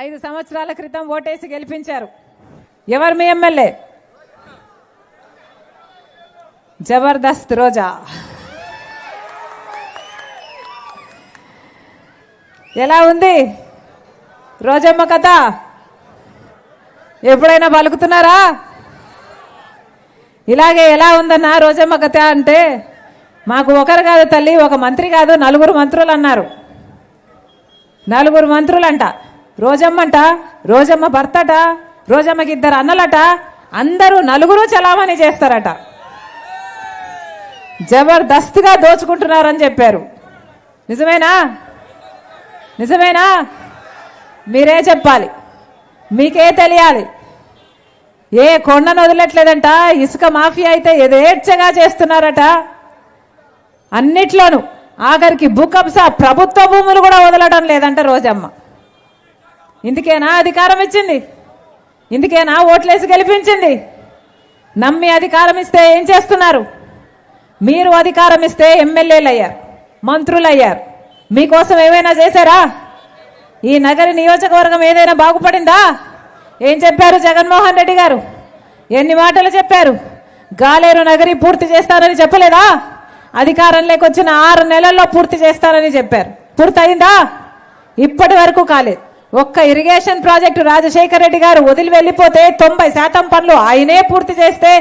ఐదు సంవత్సరాల క్రితం ఓటేసి గెలిపించారు. ఎవరు మీ ఎమ్మెల్యే? జబర్దస్త్ రోజా. ఎలా ఉంది? రోజమ్మ కథ? ఎప్పుడైనా పలుకుతున్నారా ఇలాగే ఎలా ఉందన్నా రోజమ్మ కథ అంటే మాకు ఒకరు కాదు తల్లి ఒక మంత్రి కాదు నలుగురు మంత్రులు అన్నారు. నలుగురు మంత్రులంట. రోజమ్మంట రోజమ్మ భర్తట రోజమ్మకి ఇద్దరు అన్నలట అందరూ నలుగురు చలామణి చేస్తారట. జబర్దస్త్గా దోచుకుంటున్నారని చెప్పారు. నిజమేనా? నిజమేనా? మీరే చెప్పాలి. మీకే తెలియాలి. ఏ కొండను వదిలట్లేదంట ఇసుక మాఫియా అయితే యథేచ్ఛగా చేస్తున్నారట. అన్నిట్లోనూ ఆఖరికి భూకబ్సా ప్రభుత్వ భూములు కూడా వదలడం లేదంట రోజమ్మ. ఇందుకేనా అధికారం ఇచ్చింది. ఇందుకేనా ఓట్లేసి గెలిపించింది. నమ్మి అధికారం ఇస్తే ఏం చేస్తున్నారు? మీరు అధికారం ఇస్తే ఎమ్మెల్యేలు అయ్యారు మంత్రులు అయ్యారు మీకోసం ఏమైనా చేశారా? ఈ నగరి నియోజకవర్గం ఏదైనా బాగుపడిందా? ఏం చెప్పారు జగన్మోహన్ రెడ్డి గారు? ఎన్ని మాటలు చెప్పారు? గాలేరు నగరి పూర్తి చేస్తానని చెప్పలేదా? అధికారం లేకొచ్చిన ఆరు నెలల్లో పూర్తి చేస్తానని చెప్పారు. పూర్తయిందా? ఇప్పటి వరకు కాలేదు. ఒక్క ఇరిగేషన్ ప్రాజెక్టు రాజశేఖర రెడ్డి గారు వదిలి వెళ్ళిపోతే తొంభై శాతం పనులు ఆయనే పూర్తి చేస్తే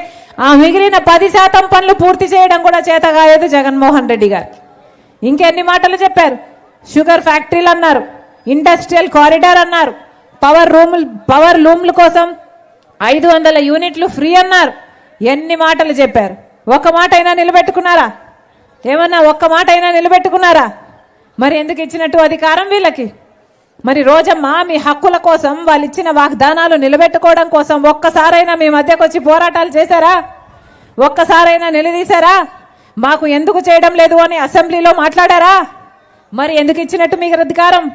ఆ మిగిలిన పది శాతం పనులు పూర్తి చేయడం కూడా చేత కాలేదు జగన్మోహన్ రెడ్డి గారు. ఇంకెన్ని మాటలు చెప్పారు? షుగర్ ఫ్యాక్టరీలు అన్నారు ఇండస్ట్రియల్ కారిడార్ అన్నారు పవర్ రూములు పవర్ లూమ్ల కోసం ఐదు వందల యూనిట్లు ఫ్రీ అన్నారు. ఎన్ని మాటలు చెప్పారు? ఒక్క మాట అయినా నిలబెట్టుకున్నారా? ఏమన్నా ఒక్క మాట అయినా నిలబెట్టుకున్నారా? మరి ఎందుకు ఇచ్చినట్టు అధికారం వీళ్ళకి? మరి రోజమ్మ మీ హక్కుల కోసం వాళ్ళు ఇచ్చిన వాగ్దానాలు నిలబెట్టుకోవడం కోసం ఒక్కసారైనా మీ మధ్యకు వచ్చి పోరాటాలు చేశారా? ఒక్కసారైనా నిలదీశారా? మాకు ఎందుకు చేయడం లేదు అని అసెంబ్లీలో మాట్లాడారా? మరి ఎందుకు ఇచ్చినట్టు మీకు అధికారం?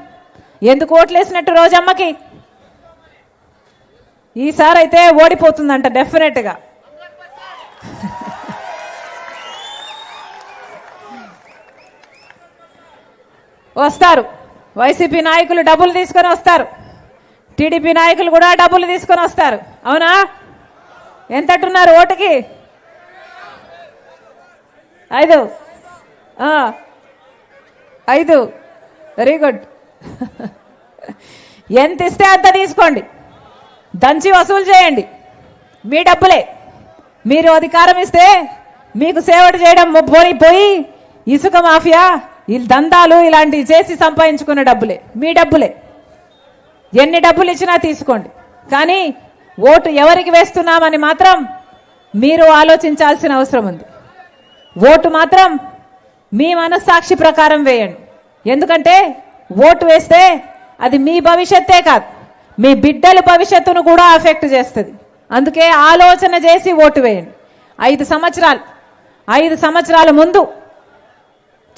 ఎందుకు ఓట్లేసినట్టు రోజమ్మకి? ఈసారి అయితే ఓడిపోతుందంట డెఫినెట్గా వస్తారు. వైసీపీ నాయకులు డబ్బులు తీసుకొని వస్తారు. టీడీపీ నాయకులు కూడా డబ్బులు తీసుకొని వస్తారు. అవునా? ఎంతట్టున్నారు ఓటుకి? ఐదు. ఐదు. Very good. ఎంత ఇస్తే అంత తీసుకోండి. దంచి వసూలు చేయండి. మీ డబ్బులే. మీరు అధికారం ఇస్తే మీకు సేవట చేయడం పోయి పోయి ఇసుక మాఫియా ఈ దందాలు ఇలాంటివి చేసి సంపాదించుకున్న డబ్బులే. మీ డబ్బులే. ఎన్ని డబ్బులు ఇచ్చినా తీసుకోండి. కానీ ఓటు ఎవరికి వేస్తున్నామని మాత్రం మీరు ఆలోచించాల్సిన అవసరం ఉంది. ఓటు మాత్రం మీ మనస్సాక్షి ప్రకారం వేయండి. ఎందుకంటే ఓటు వేస్తే అది మీ భవిష్యత్తే కాదు. మీ బిడ్డల భవిష్యత్తును కూడా అఫెక్ట్ చేస్తుంది. అందుకే ఆలోచన చేసి ఓటు వేయండి. ఐదు సంవత్సరాలు. ఐదు సంవత్సరాల ముందు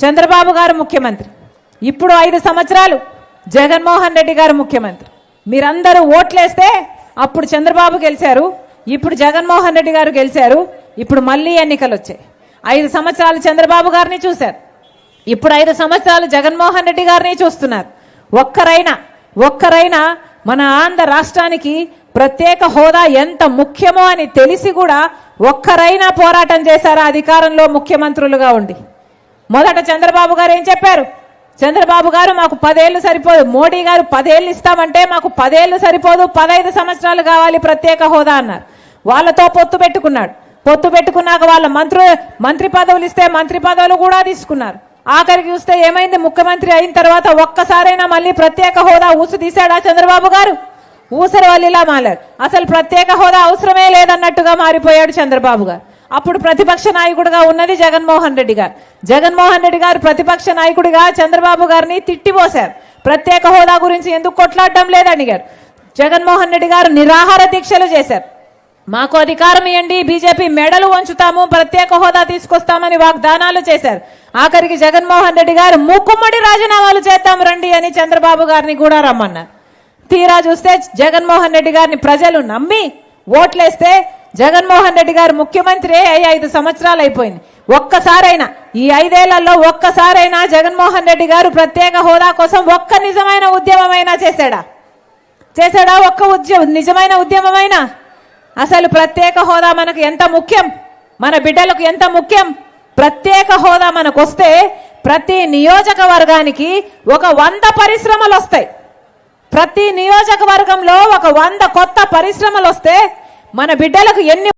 చంద్రబాబు గారు ముఖ్యమంత్రి. ఇప్పుడు ఐదు సంవత్సరాలు జగన్మోహన్ రెడ్డి గారు ముఖ్యమంత్రి. మీరందరూ ఓట్లేస్తే అప్పుడు చంద్రబాబు గెలిచారు ఇప్పుడు జగన్మోహన్ రెడ్డి గారు గెలిచారు ఇప్పుడు మళ్ళీ ఎన్నికలు వచ్చాయి ఐదు సంవత్సరాలు చంద్రబాబు గారిని చూశారు. ఇప్పుడు ఐదు సంవత్సరాలు జగన్మోహన్ రెడ్డి గారిని చూస్తున్నారు. ఒక్కరైనా ఒక్కరైనా మన ఆంధ్ర రాష్ట్రానికి ప్రత్యేక హోదా ఎంత ముఖ్యమో అని తెలిసి కూడా ఒక్కరైనా పోరాటం చేశారా అధికారంలో ముఖ్యమంత్రులుగా ఉండి? మొదట చంద్రబాబు గారు ఏం చెప్పారు? చంద్రబాబు గారు మాకు పదేళ్ళు సరిపోదు. మోడీ గారు పదేళ్ళు ఇస్తామంటే మాకు పదేళ్ళు సరిపోదు. పదహైదు సంవత్సరాలు కావాలి ప్రత్యేక హోదా అన్నారు. వాళ్ళతో పొత్తు పెట్టుకున్నాడు. పొత్తు పెట్టుకున్నాక వాళ్ళ మంత్రు మంత్రి పదవులు ఇస్తే మంత్రి పదవులు కూడా తీసుకున్నారు. ఆఖరికి చూస్తే ఏమైంది? ముఖ్యమంత్రి అయిన తర్వాత ఒక్కసారైనా మళ్ళీ ప్రత్యేక హోదా ఊసు తీశాడా చంద్రబాబు గారు? ఊసరు వల్లిలా మారారు అసలు ప్రత్యేక హోదా అవసరమే లేదన్నట్టుగా మారిపోయాడు చంద్రబాబు గారు. అప్పుడు ప్రతిపక్ష నాయకుడిగా ఉన్నది జగన్మోహన్ రెడ్డి గారు. జగన్మోహన్ రెడ్డి గారు ప్రతిపక్ష నాయకుడిగా చంద్రబాబు గారిని తిట్టిపోశారు. ప్రత్యేక హోదా గురించి ఎందుకు కొట్లాడడం లేదని గారు జగన్మోహన్ రెడ్డి గారు నిరాహార దీక్షలు చేశారు. మాకు అధికారం ఇవ్వండి బీజేపీ మెడలు వంచుతాము ప్రత్యేక హోదా తీసుకొస్తామని వాగ్దానాలు చేశారు. ఆఖరికి జగన్మోహన్ రెడ్డి గారు మూకుమ్మడి రాజీనామాలు చేద్దాం రండి అని చంద్రబాబు గారిని కూడా రమ్మన్నారు. తీరా చూస్తే జగన్మోహన్ రెడ్డి గారిని ప్రజలు నమ్మి ఓట్లేస్తే జగన్మోహన్ రెడ్డి గారు ముఖ్యమంత్రి అయ్యి ఐదు సంవత్సరాలు అయిపోయింది. ఒక్కసారైనా ఈ ఐదేళ్ళలో ఒక్కసారైనా జగన్మోహన్ రెడ్డి గారు ప్రత్యేక హోదా కోసం ఒక్క నిజమైన ఉద్యమమైనా చేశాడా? చేశాడా ఒక్క ఉద్యమం నిజమైన ఉద్యమమైనా? అసలు ప్రత్యేక హోదా మనకు ఎంత ముఖ్యం? మన బిడ్డలకు ఎంత ముఖ్యం? ప్రత్యేక హోదా మనకు వస్తే ప్రతి నియోజకవర్గానికి ఒక వంద పరిశ్రమలు వస్తాయి ప్రతి నియోజకవర్గంలో ఒక వంద కొత్త పరిశ్రమలు వస్తే మన బిడ్డలకు ఎన్ని